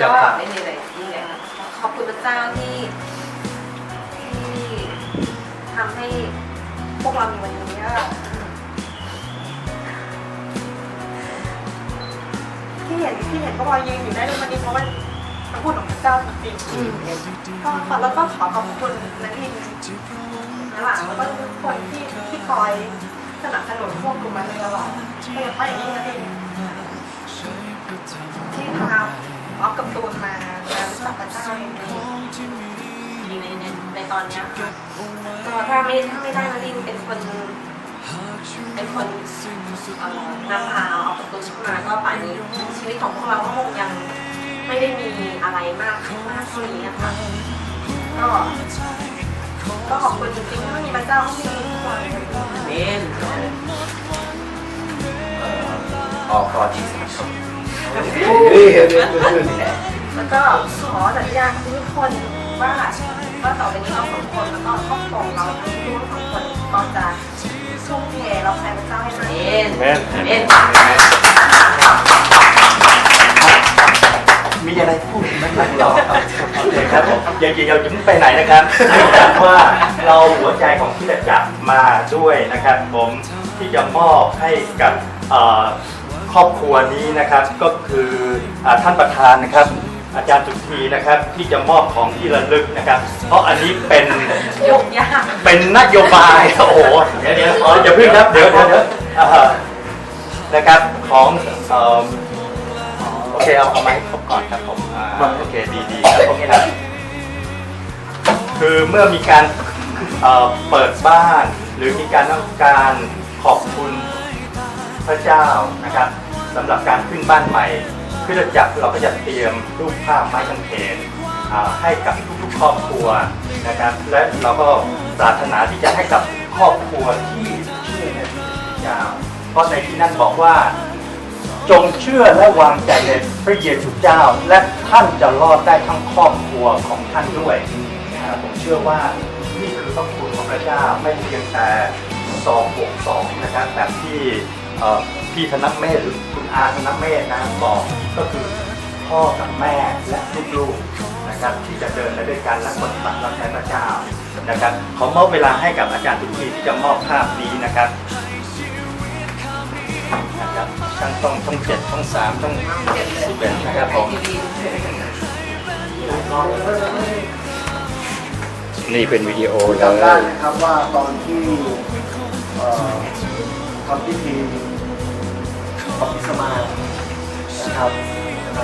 จ้าก็ค่ะไม่มีอะไรยิ่งขอบคุณพระเจ้าที่ที่ทำให้พวกเรามีวันนี้ที่เห็นที่เห็นพวกเรายืนอยู่ได้ในวันนี้เพราะว่าคำพูดของพระเจ้าจริงๆก็ขอแล้วก็ขอขอบคุณนักเรียนนะหลังแล้วก็ทุกคนที่ที่คอยสนับสนุนพวกกลุ่มมาโดยตลอดโดยเฉพาะอย่างยิ่งนักเรียนที่พา ออฟกับตูนมามารู้จักพระเจ้าในในในในตอนเนี้ยค่ะก็ถ้าไม่ถ้าไม่ได้มารินเป็นคน เป็นคนเอ่อนำพาออฟกับตูนขึ้นมาก็ป่านนี้ชีวิตของพวกเราก็คงยังไม่ได้มีอะไรมากมากเท่านี้นะคะก็ก็ขอบคุณจริงๆถ้าไม่มีพระเจ้าก็ไม่มีทุกคนเมนออกก่อที่สามชมแล้วก็ขอสัญญากับทุกคนว่าว่าต่อไปนี้เราสองคนแล้วก็ครอบครัวของเราทั้งคู่ทั้งสองคนก็จะทุ่มเทเราใช้พระเจ้าให้มากที่สุดแม่นเอ็นมีอะไรพูดไหมครับต่อโอเคครับผมอย่าอย่าอย่าเพิ่งไปไหนนะครับเนื่องจากว่าเราหัวใจของที่จะจับมาด้วยนะครับ ผมที่จะมอบให้กับเอ่อค รอบครัวนี้นะครับก็คืออ่าท่านประธานนะครับ อาจารย์สุธีนะครับที่จะมอบของที่ระลึกนะครับ เพราะอันนี้เป็นยกยากเป็นนโยบายโอ้โหเดี๋ยวเดี๋ยวอ๋ออย่าเพิ่งครับเดี๋ยวเดี๋ยวเดี๋ยวอ่านะครับของเอ่อโอเคเอาเอาไม้ครบก่อนครับผมอ่าโอเคดีดีครับโอเคครับคือเมื่อมีการเอ่อเปิดบ้าน หรือมีการต้องการขอบคุณพระเจ้านะครับ สำหรับการขึ้นบ้านใหม่คริสตจักรเราก็จะเตรียมรูปภาพไม้กางเขนให้กับทุกๆครอบครัวนะครับ และเราก็ปรารถนาที่จะให้กับครอบครัวที่เชื่อในพระเจ้าเพราะในที่นั่นบอกว่า จงเชื่อและวางใจในพระเยซูเจ้า และท่านจะรอดได้ทั้งครอบครัวของท่านด้วยนะครับผมเชื่อว่านี่คือพระคุณของพระเจ้าไม่เพียงแต่สองบวกสองนะครับแบบที่ พี่ธนเมธหรือคุณอาธนเมธนะบอกก็คือพ่อกับแม่และลูกๆนะครับที่จะเดินไปด้วยกันและปฏิบัติรับใช้พระเจ้านะครับขอมอบเวลาให้กับอาจารย์ทุกทีที่จะมอบภาพนี้นะครับนะครับช่างต้องช่องเจ็ดช่องสามช่องสิบเอ็ดนะครับผมนี่เป็นวิดีโอเลจำได้ยนะครับว่าตอนที่เอ่อทำพิธี ปฏิสมานะครับ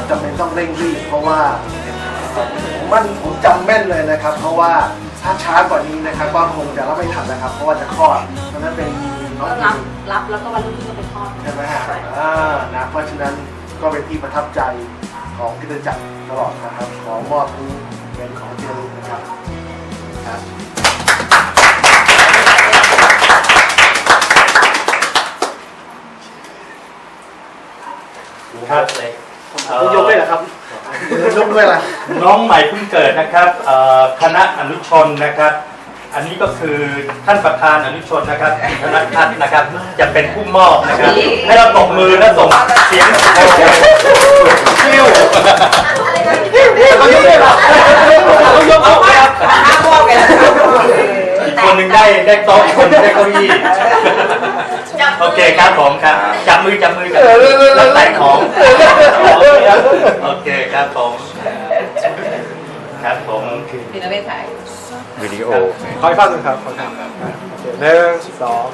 จำเป็นต้องเร่งรีบเพราะว่าผมมันผมจำแม่นเลยนะครับ เพราะว่าถ้าช้ากว่านี้นะครับก็คงจะรับไม่ทันนะครับ เพราะว่าจะคลอดเพราะฉะนั้นเป็นน้องก็อิรับนรับแล้วก็วันรุ่งขึ้นก็ไปทอดใช่ไหมฮะอ่านะเพราะฉะนั้นก็เป็นที่ประทับใจของกิจจักรตลอดนะครับขอมอบนี้เป็นของที่ระลึกนะครับครับ ครับเลยยกด้วยเหรอครับยกด้วยล่ะน้องใหม่เพิ่งเกิดนะครับเอ่อคณะอนุชนนะครับ อันนี้ก็คือท่านประธานอนุชนนะครับธนทัศน์นะครับ จะเป็นผู้มอบนะครับ ให้เราตบมือและส่งเสียงคิวเขายกเลยเหรอเขายกเอาครับห้ามอบกันอีกคนหนึ่งได้ได้โต๊ะอีกคนหนึ่งได้เก้าอี้ โอเคครับผมครับ จับมือจับมือกันแล้วแต่ของโอเคครับผม ครับผมพี่นเวศถ่ายวิดีโอขออีกภาพหนึ่งครับขออีกภาพหนึ่งหนึ่งสอง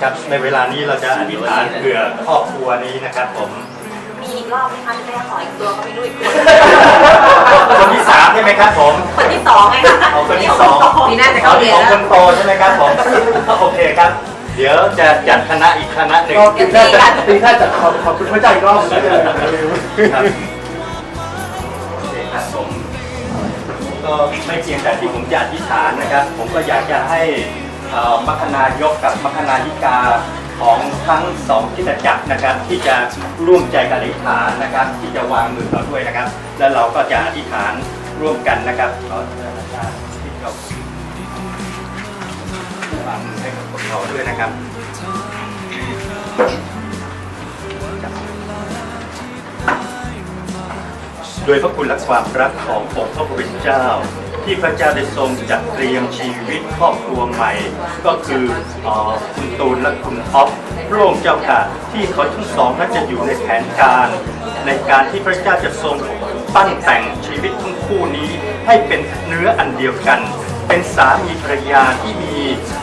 ครับในเวลานี้เราจะอธิษฐานเผื่อครอบครัวนี้นะครับผมมีอีก รอบไหมคะจะได้ขออีกตัวก็ไม่รู้อีกคนคนที่สามใช่ไหมครับผมคนที่สองไงคะเอาคนที่สองนี่น่าจะเข้าเรียนของแล้วคนโตใช่ไหมครับผมโอเคครับ เดี๋ยวจะจัดคณะอีกคณะหนึ่งก็ปีหน้าจะปีหน้าจะขอบขอบคุณพระเจ้าอีกรอบหนึงเลยครับโอเคครับผมก็ไม่เพียงแต่ที่ผมจะอธิษฐานนะครับ ผมก็อยากจะให้เอ่อมัคคณายกกับมัคคนายิกา ของทั้งสองที่จักรนะครับ ที่จะร่วมใจกันอธิษฐานนะครับ ที่จะวางมือเราด้วยนะครับ แล้วเราก็จะอธิษฐานร่วมกันนะครับขอเชิญอาจารย์ที่เราวางมือให้กับพวกเราด้วยนะครับโดยพระคุณและความรักขององค์พระผู้เป็นเจ้า ที่พระเจ้าได้ทรงจัดเตรียมชีวิตครอบครัวใหม่ ก็คืออคุณตูนและคุณอ๊อฟพระองค์เจ้าค่ะที่เขาทั้งสองนั้นจะอยู่ในแผนการ ในการที่พระเจ้าจะทรงปั้นแต่งชีวิตทั้งคู่นี้ ให้เป็นเนื้ออันเดียวกัน เป็นสามีภรรยาที่มี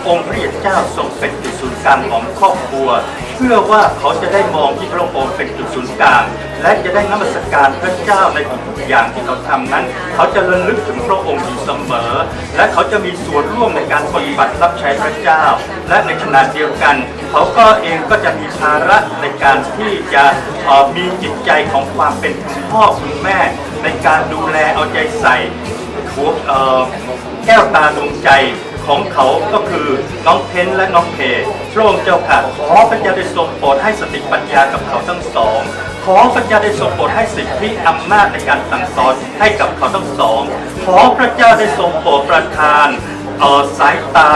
องค์พระเยซูเจ้าทรงเป็นจุดศูนย์กลางของครอบครัว พื่อว่าเขาจะได้มองที่พระองค์เป็นจุดศูนย์กลางและจะได้นมัสการพระเจ้าในทุกอย่างที่เขาทำนั้น เขาจะระลึกถึงพระองค์อยู่เสมอ และเขาจะมีส่วนร่วมในการปฏิบัติรับใช้พระเจ้า และในขณะเดียวกัน เขาก็เองก็จะมีภาระในการที่จะมีจิตใจของความเป็นคุณพ่อคุณแม่ ในการดูแลเอาใจใส่หัวแก้วตาดวงใจ ของเขาก็คือน้องเพนและน้องเพพระองค์เจ้าค่ะ ขอพระเจ้าได้ทรงโปรดให้สติปัญญากับเขาทั้งสอง ขอพระเจ้าได้ทรงโปรดให้สิทธิอำนาจในการสั่งสอนให้กับเขาทั้งสอง ขอพระเจ้าได้ทรงโปรดประทาน เอ่อสายตา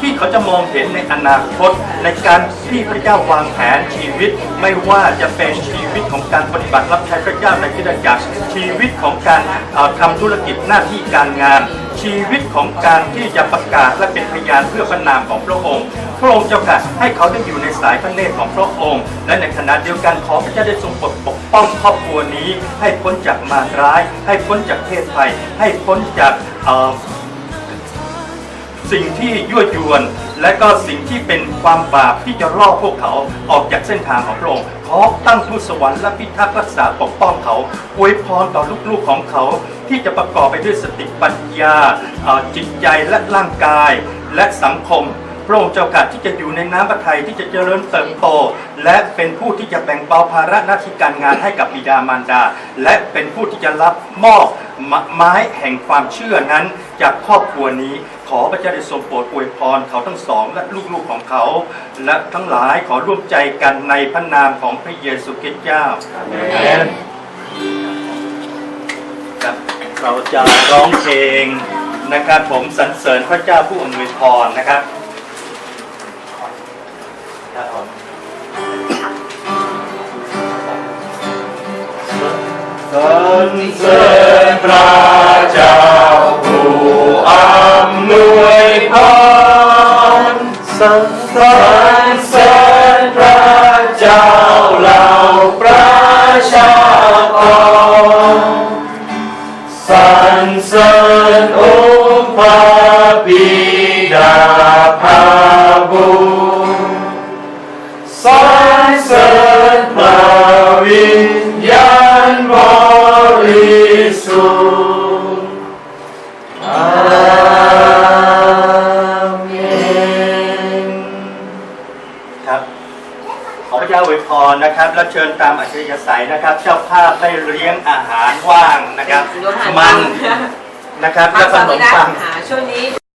ที่เขาจะมองเห็นในอนาคต ในการที่พระเจ้าวางแผนชีวิต ไม่ว่าจะเป็นชีวิตของการปฏิบัติรับใช้พระเจ้าในคริสตจักรชีวิตของการเอ่อทำธุรกิจหน้าที่การงาน ชีวิตของการที่จะประกาศและเป็นพยานเพื่อพระนามของพระองค์ พระองค์เจ้าค่ะให้เขาได้อยู่ในสายพระเนตรของพระองค์ และในขณะเดียวกันขอพระเจ้าได้ทรงปกปกป้องครอบครัวนี้ ให้พ้นจากมารร้าย ให้พ้นจากเพศภัยให้พ้นจาก สิ่งที่ยั่วยวน และก็สิ่งที่เป็นความบาปที่จะล่อพวกเขาออกจากเส้นทางของพระองค์ขอตั้งทูตสวรรค์และพิทักษ์รักษาปกป้องเขาอวยพรต่อลูกๆของเขา ที่จะประกอบไปด้วยสติปัญญาอ่อจิตใจและร่างกาย และสังคมพระองค์เจ้าค่ะที่จะอยู่ในน้ำพระทัยที่จะเจริญเติบโต และเป็นผู้ที่จะแบ่งเบาภาระหน้าที่การงานให้กับบิดามารดา และเป็นผู้ที่จะรับมอบ ไม้แห่งความเชื่อนั้น จากครอบครัวนี้ ขอพระเจ้าได้ทรงโปรดอวยพรเขาทั้งสองและลูกๆของเขา และทั้งหลายขอร่วมใจกันในพระนามของพระเยซูคริสต์เจ้าอาเมนครับเราจะร้องเพลงนะครับผมสรรเสริญพระเจ้าผู้อำนวยพรนะครับครับ สรรเสริญพระเจ้าผู้อำนวยพรสรรเสริญพระเจ้าเหล่าประชากรสรรเสริญ พระเจ้าอวยพรนะครับและเชิญตามอัจฉริยสัยนะครับ เจ้าภาพได้เลี้ยงอาหารว่างนะครับ มันนะครับมาและขฟังนไม่มได้ปังหาช่วงนี้